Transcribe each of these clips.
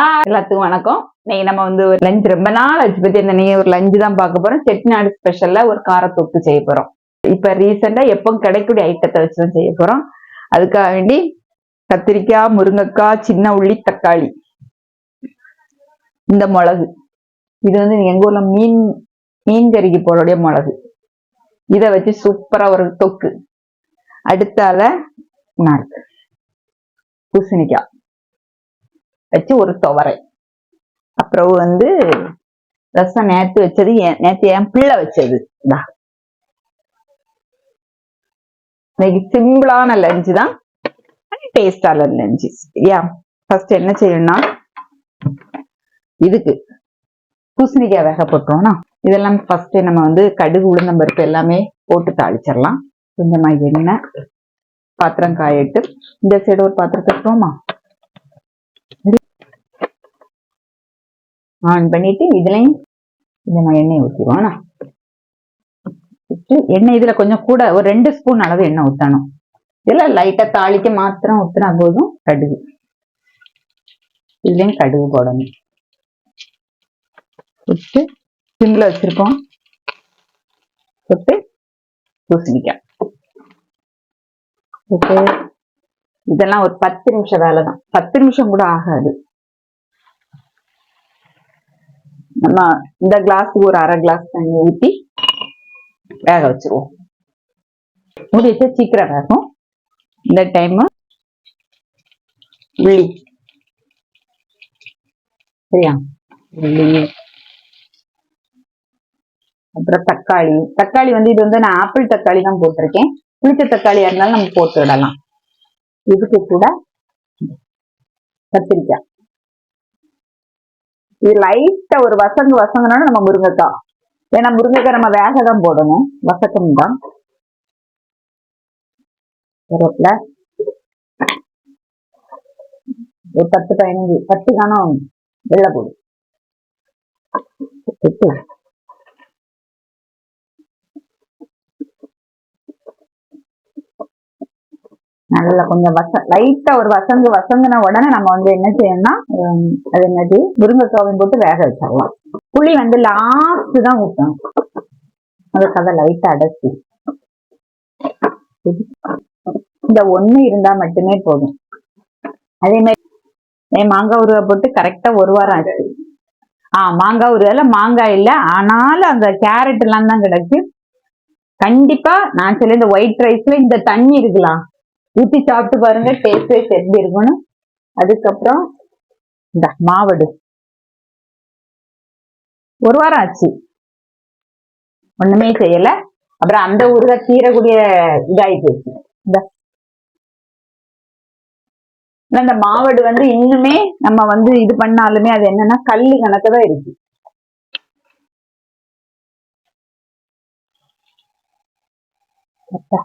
எல்லாத்துக்கும் வணக்கம். இன்னைக்கு நம்ம வந்து ஒரு லஞ்ச் ரொம்ப நாள் ஆச்சு பத்தி இந்த நீங்க ஒரு லஞ்சு தான் பார்க்க போறோம். செட்டிநாடு ஸ்பெஷல்ல ஒரு கார தொக்கு செய்ய போறோம். இப்ப ரீசெண்டா எப்போ கிடைக்கக்கூடிய ஐட்டத்தை வச்சு தான் செய்ய போறோம். அதுக்காக வேண்டி கத்திரிக்காய் முருங்கைக்காய் சின்ன உள்ளி தக்காளி. இந்த மிளகு. இது வந்து எங்க ஊர்ல மீன் மீன் கறிக்கு போடக்கூடிய மிளகு. இதை வச்சு சூப்பரா ஒரு தொக்கு. அடுத்தால நாக்கு பூசணிக்காய். வச்சு ஒரு துவரை. அப்புறம் வந்து ரசம் நேத்து வச்சது என்- நேத்து என் பிள்ளை வச்சது. இன்னைக்கு சிம்பிளான லஞ்சு தான். டேஸ்டான லஞ்சு சரியா? ஃபர்ஸ்ட் என்ன செய்யணும்னா இதுக்கு பூசணிக்காய் வேக போட்டுருவோம்னா இதெல்லாம் ஃபர்ஸ்ட் நம்ம வந்து கடுகு உளுந்தம்பருப்பு எல்லாமே போட்டு தாளிச்சிடலாம். கொஞ்சமா எண்ணெய் பாத்திரம் காயிட்டு இந்த சைடு ஒரு பாத்திரம் கட்டுவோமா ஆன் பண்ணிட்டு இதுலையும் இதை நான் எண்ணெய் ஊற்றிடுவோம் எண்ணெய் இதில் கொஞ்சம் கூட ஒரு ரெண்டு ஸ்பூன் அளவு எண்ணெய் ஊற்றணும் இதெல்லாம் லைட்டாக தாளிக்க மாத்திரம் ஊற்றினா போதும் கடுகு. இதுலேயும் கடுகு போடணும். விட்டு சிம்மில் வச்சுருக்கோம். விட்டு பூசணிக்காய். விட்டு இதெல்லாம் ஒரு பத்து நிமிஷம் வேலை தான் பத்து நிமிஷம் கூட ஆகாது. நம்ம இந்த கிளாஸுக்கு ஒரு அரை கிளாஸ் தண்ணி ஊற்றி வேக வச்சிருவோம். மூடி வச்சா சீக்கிரம் வேகும் இந்த டைம் உள்ளி. சரியா? உள்ளி. அப்புறம் தக்காளி. தக்காளி வந்து இது வந்து நான் ஆப்பிள் தக்காளி தான் போட்டிருக்கேன். புளிச்ச தக்காளியா இருந்தாலும் நம்ம போட்டு விடலாம் இதுக்கு கூட கத்திரிக்காய். இது லைட்டா ஒரு வசங்கு வசங்கனாலும் நம்ம முருங்கைக்காய். ஏன்னா முருங்கைக்காய் நம்ம வேக தான் போடணும். வசக்கம் தான். கருவேப்பிலை. ஒரு பத்து பதினஞ்சு பத்து காணம் வெள்ளை போடும் நல்லா கொஞ்சம் வச லைட்டா ஒரு வசங்கு வசங்குன உடனே நம்ம வந்து என்ன செய்யணும்னா அது என்னது? முருங்கைக்காவையும் போட்டு வேக வச்சிடலாம். புளி வந்து லாஸ்ட் தான் ஊற்றணும் அதை கதை லைட்டா அடைச்சி இந்த ஒண்ணு இருந்தா மட்டுமே போதும். அதே மாதிரி ஏன் மாங்காய் உருவா போட்டு கரெக்டா ஒரு வாரம் ஆச்சு. ஆ மாங்காய் உருவால மாங்காய் இல்ல. ஆனாலும் அந்த கேரட் எல்லாம் தான் கிடக்கு. கண்டிப்பா நான் சொல்ல இந்த ஒயிட் ரைஸ்ல இந்த தண்ணி இருக்கலாம். ஊற்றி சாப்பிட்டு பாருங்க டேஸ்ட் வைஸ் எப்படி இருக்கும்னு. அதுக்கப்புறம் இந்த மாவடு. ஒரு வாரம் ஆச்சு. ஒண்ணுமே செய்யல. அப்புறம் அந்த ஊறுகாய் தீரக்கூடிய இதாகி போச்சு. இந்த. இந்த மாவடு வந்து இன்னுமே நம்ம வந்து இது பண்ணாலுமே அது என்னன்னா கல்லு கணக்கு தான் இருக்கு. அப்பா.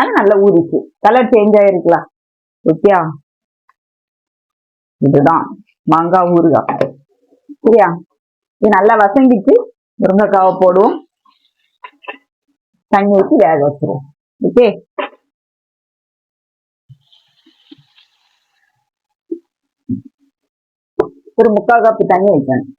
ஆனா நல்லா ஊறிச்சு கலர் சேஞ்ச் ஆயிருக்கலாம். ஓகேயா இதுதான். மாங்காய் ஊறுகாய். சரியா? இது நல்லா வசங்கிச்சு முருங்கைக்காவை போடுவோம். தண்ணி ஊற்றி வேக வச்சிருவோம். ஓகே ஒரு முக்கால் கப்பு தண்ணி வைக்கணும்.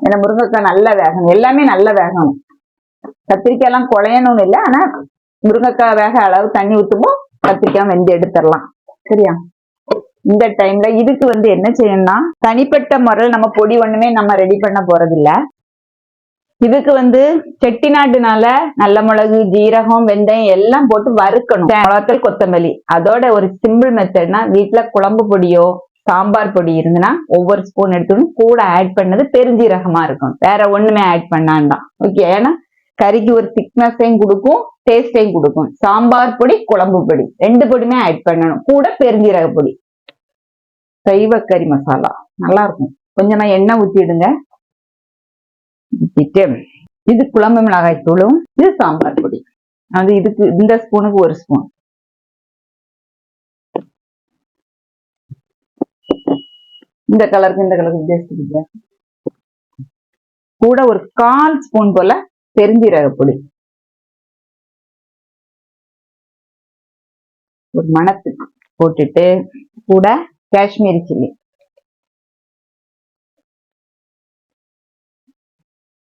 ஏன்னா முருங்கைக்காய் நல்லா வேகணும். எல்லாமே நல்லா வேகணும். கத்திரிக்காய் எல்லாம் குழையணும்னு இல்லை ஆனா முருங்கைக்காய் வேக அளவு தண்ணி ஊற்றுமோ கத்திரிக்காய் வெந்து எடுத்துடலாம். சரியா? இந்த டைம்ல இதுக்கு வந்து என்ன செய்யணும்னா தனிப்பட்ட முறையில் நம்ம பொடி ஒண்ணுமே நம்ம ரெடி பண்ண போறதில்ல. இதுக்கு வந்து செட்டிநாட்டுனால நல்ல மிளகு ஜீரகம் வெந்தயம் எல்லாம் போட்டு வறுக்கணும். மிளகாத்தூள் கொத்தமல்லி. அதோட ஒரு சிம்பிள் மெத்தட்னா வீட்ல குழம்பு பொடியோ சாம்பார் பொடி இருந்துன்னா ஒவ்வொரு ஸ்பூன் எடுத்துக்கணும். கூட ஆட் பண்ணது பெருஞ்சீரகமா இருக்கும் வேற ஒண்ணுமே ஆட் பண்ணான்டான் ஓகே ஏன்னா கறிக்கு ஒரு திக்னஸையும் கொடுக்கும் டேஸ்டையும் கொடுக்கும். சாம்பார் பொடி குழம்பு பொடி. ரெண்டு பொடியுமே ஆட் பண்ணணும். கூட பெருஞ்சீரக பொடி. சைவ கறி மசாலா. நல்லா இருக்கும் கொஞ்சமா எண்ணெய் ஊற்றிடுங்க ஊற்றிட்டு இது குழம்பு மிளகாய் தூளும் இது சாம்பார் பொடி. அது இதுக்கு இந்த ஸ்பூனுக்கு ஒரு ஸ்பூன். இந்த கலருக்கு இந்த கலருக்கு வித்தியாசம் கூட ஒரு கால் ஸ்பூன் போல பெருஞ்சீரக பொடி ஒரு மணத்துக்கு போட்டுட்டு கூட காஷ்மீரி சில்லி.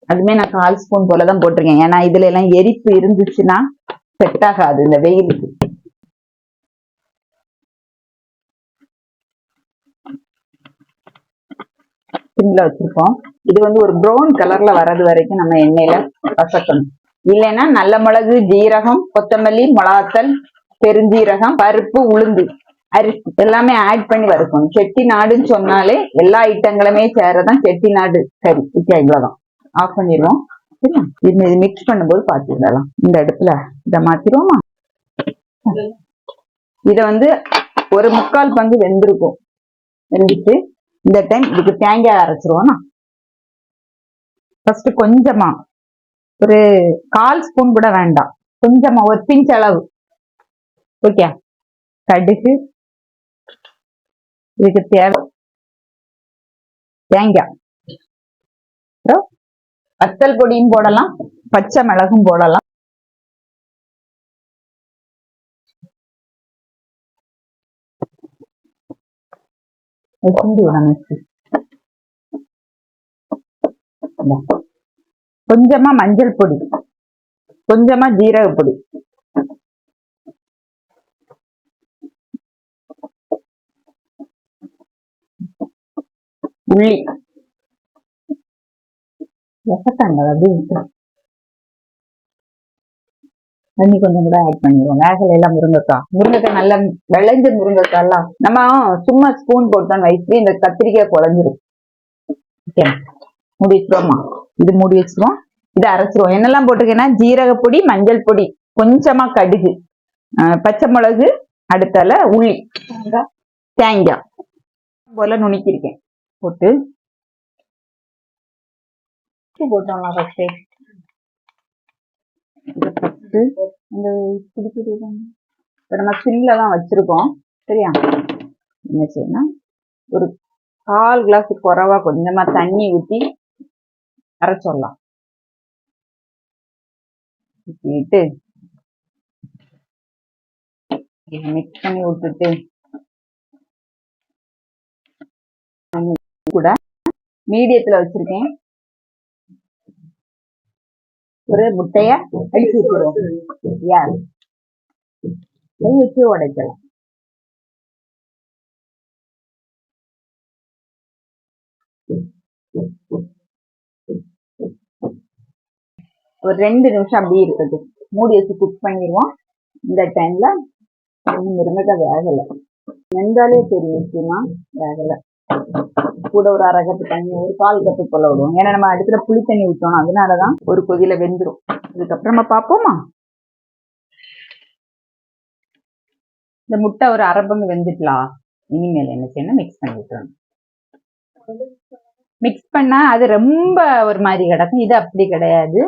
அதுமே நான் கால் ஸ்பூன் போல தான் போட்டிருக்கேன். ஏன்னா இதுல எல்லாம் எரிப்பு இருந்துச்சுன்னா செட் ஆகாது. இந்த வெயிலுக்கு. சிம்ல வச்சிருக்கோம் இது வந்து ஒரு ப்ரௌன் கலர்ல வர்றது வரைக்கும் நம்ம எண்ணெயில வசக்கணும். இல்லைன்னா நல்ல மிளகு ஜீரகம் கொத்தமல்லி மிளகாத்தல் பெருஞ்சீரகம் பருப்பு உளுந்து அரிசி எல்லாமே ஆட் பண்ணி வறுக்கணும். செட்டி நாடுன்னு சொன்னாலே எல்லா ஐட்டங்களுமே சேரதான் செட்டி நாடு. சரி ஓகே இவ்வளவுதான். ஆஃப் பண்ணிடுவோம். சரியா? இது மிக்ஸ் பண்ணும்போது பார்த்துக்கலாம் இந்த இடத்துல இதை மாத்திருவோமா இதை வந்து ஒரு முக்கால் பங்கு வெந்திருக்கும். வெந்துட்டு இந்த டைம் இதுக்கு தேங்காய் அரைச்சிருவோம்னா ஃபர்ஸ்ட் கொஞ்சமா ஒரு கால் ஸ்பூன் கூட வேண்டாம். கொஞ்சமா ஒரு பிஞ்ச் அளவு. ஓகே கடுகு. இதுக்கு தேவை தேங்காய். அப்புறம் வத்தல் பொடியும் போடலாம். பச்சை மிளகும் போடலாம். E quindi una miss. கொஞ்சமா மஞ்சள் பொடி. கொஞ்சமா ஜீரக பொடி. உள்ளி எசத்தாங்க அப்படி தண்ணி கொஞ்சம் கூட ஆட் பண்ணிடுவோம். வேகல எல்லாம் முருங்கைக்காய். முருங்கைக்காய் நல்ல விளைஞ்ச முருங்கைக்காய் எல்லாம் நம்ம சும்மா ஸ்பூன் போட்டோம்னு வயசுல இந்த கத்திரிக்காய் குழஞ்சிரும். ஓகே மூடி வச்சிருவோமா இது மூடி வச்சிருவோம். இதை அரைச்சிருவோம். என்னெல்லாம் போட்டிருக்கேன்னா ஜீரக பொடி மஞ்சள் பொடி. கொஞ்சமா கடுகு. பச்சை மிளகு அடுத்தால உள்ளி. தேங்காய். போல நுணுக்கியிருக்கேன். போட்டு. போட்டோம்னா ஃபர்ஸ்ட் இதை இந்த பிடிக்கிறது இப்போ நம்ம சில்ல தான் வச்சிருக்கோம். சரியா? என்ன செய்யணும் ஒரு கால் கிளாஸ் குறவா கொஞ்சமா தண்ணி ஊற்றி அரைச்சிடலாம். ஊற்றிட்டு மிக்ஸ் பண்ணி விட்டுட்டு கூட மீடியத்தில் வச்சிருக்கேன். ஒரு முட்டைய அடிச்சு வச்சிருவோம். யார் கை வச்சு உடைக்கலாம். ஒரு ரெண்டு நிமிஷம் அப்படியே இருக்குது. மூடி வச்சு குக் பண்ணிடுவோம். இந்த டைம்ல முருங்கைக்காய் வேகலை. வெந்தாலே தெரியும் நிச்சயமா வேகலை. கூட ஒரு அரை கப்பு தண்ணி ஒரு கால் கப்பு போல விடுவோம். ஏன்னா நம்ம அடுத்துல புளி தண்ணி ஊற்றணும் அதனாலதான் ஒரு கொதியில வெந்துரும். இதுக்கப்புறம் நம்ம பார்ப்போமா? இந்த முட்டை ஒரு அரை பங்கு வெந்துட்டலாம். இனிமேல் என்ன செய்யணும்? மிக்ஸ் பண்ணி விட்டுறணும் மிக்ஸ் பண்ணா அது ரொம்ப ஒரு மாதிரி கிடக்கும். இது அப்படி கிடையாது.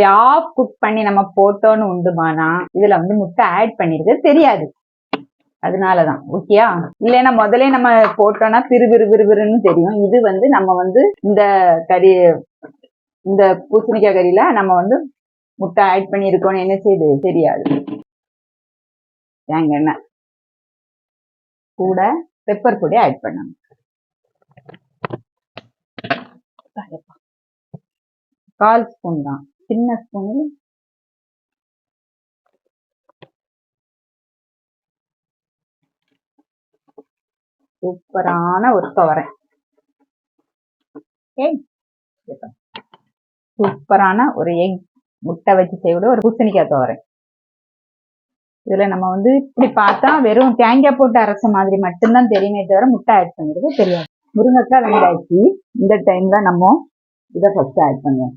இப்படி ஆஃப் குக் பண்ணி நம்ம போட்டோன்னு உண்டுமானா இதுல வந்து முட்டை ஆட் பண்ணிருக்கு தெரியாது. அதனாலதான். ஓகேயா இல்லைன்னா முதல்ல நம்ம போட்டோம்னா பிறு பிறு பிறுபிறுன்னு தெரியும். இது வந்து நம்ம வந்து இந்த கறி இந்த பூசணிக்காய் கறியில நம்ம வந்து முட்டை ஆட் பண்ணியிருக்கோம்னு என்ன செய்யுது? தெரியாது. தேங்க எண்ணெய் கூட பெப்பர் பொடி ஆட் பண்ணணும். கால் ஸ்பூன் தான். சின்ன ஸ்பூன் சூப்பரான ஒரு துவரை சூப்பரான ஒரு எக் முட்டை வச்சு செய்விட ஒரு பூசணிக்காய் துவரை இதுல நம்ம வந்து இப்படி பார்த்தா வெறும் தேங்காய் போட்டு அரைச்ச மாதிரி மட்டும்தான் தெரியுமே தவிர முட்டை ஆட் பண்ணுறது தெரியாது. முருங்கைக்காய் வெங்காய்ச்சி இந்த டைம்ல நம்ம இதை ஃபர்ஸ்ட் ஆட் பண்ணுவோம்.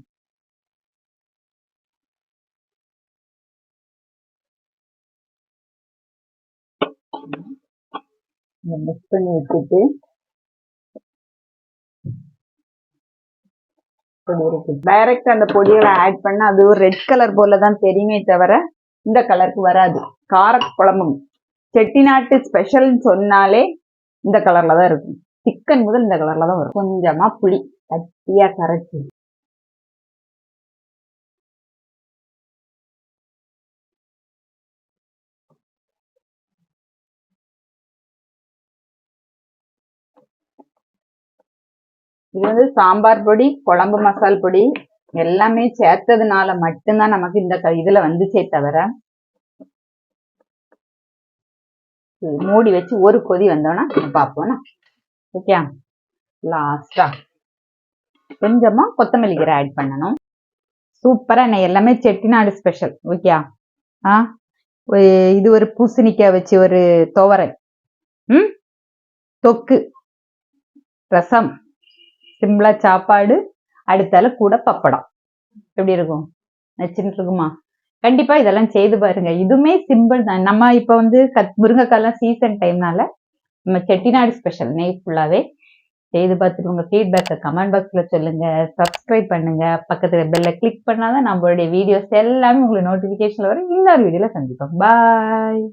மிக்ஸ் பண்ணி வச்சுட்டு டைரக்ட் அந்த பொடிகளை ஆட் பண்ணா அது ஒரு ரெட் கலர் போல தான் தெரியுமே தவிர இந்த கலருக்கு வராது. கார குழம்பும். செட்டிநாட்டு ஸ்பெஷல்னு சொன்னாலே இந்த கலர்ல தான் இருக்கும். சிக்கன் முதல் இந்த கலர்ல தான் வரும். கொஞ்சமா புளி. கட்டியா கரைச்சி. இது வந்து சாம்பார் பொடி குழம்பு மசால் பொடி எல்லாமே சேர்த்ததுனால மட்டும்தான் நமக்கு இந்த க- இதுல வந்துச்சே தவிர மூடி வச்சு ஒரு கொதி வந்தோன்னா பார்ப்போம் ஓகே? லாஸ்டா கொஞ்சமா கொத்தமல்லி கீரை ஆட் பண்ணணும். சூப்பரா என்ன எல்லாமே செட்டிநாடு ஸ்பெஷல் ஓகே? ஆ? இது ஒரு பூசணிக்காய் வச்சு ஒரு துவரை ம்? தொக்கு. ரசம். சிம்பிளா சாப்பாடு அடுத்தால கூட பப்படம். எப்படி இருக்கும்? நச்சுன்னு இருக்குமா? கண்டிப்பா இதெல்லாம் செய்து பாருங்க. இதுவுமே சிம்பிள் தான். நம்ம இப்ப வந்து கத் முருங்கைக்காய்லாம் சீசன் டைம்னால நம்ம செட்டிநாடு ஸ்பெஷல் நெய் ஃபுல்லாவே செய்து பார்த்துட்டு உங்க ஃபீட்பேக்கை கமெண்ட் பாக்ஸ்ல சொல்லுங்க. சப்ஸ்கிரைப் பண்ணுங்க. பக்கத்துல பெல்ல கிளிக் பண்ணாதான் நம்மளுடைய வீடியோஸ் எல்லாமே உங்களுக்கு நோட்டிபிகேஷன்ல வரும். இன்னொரு வீடியோல சந்திப்போம். பாய்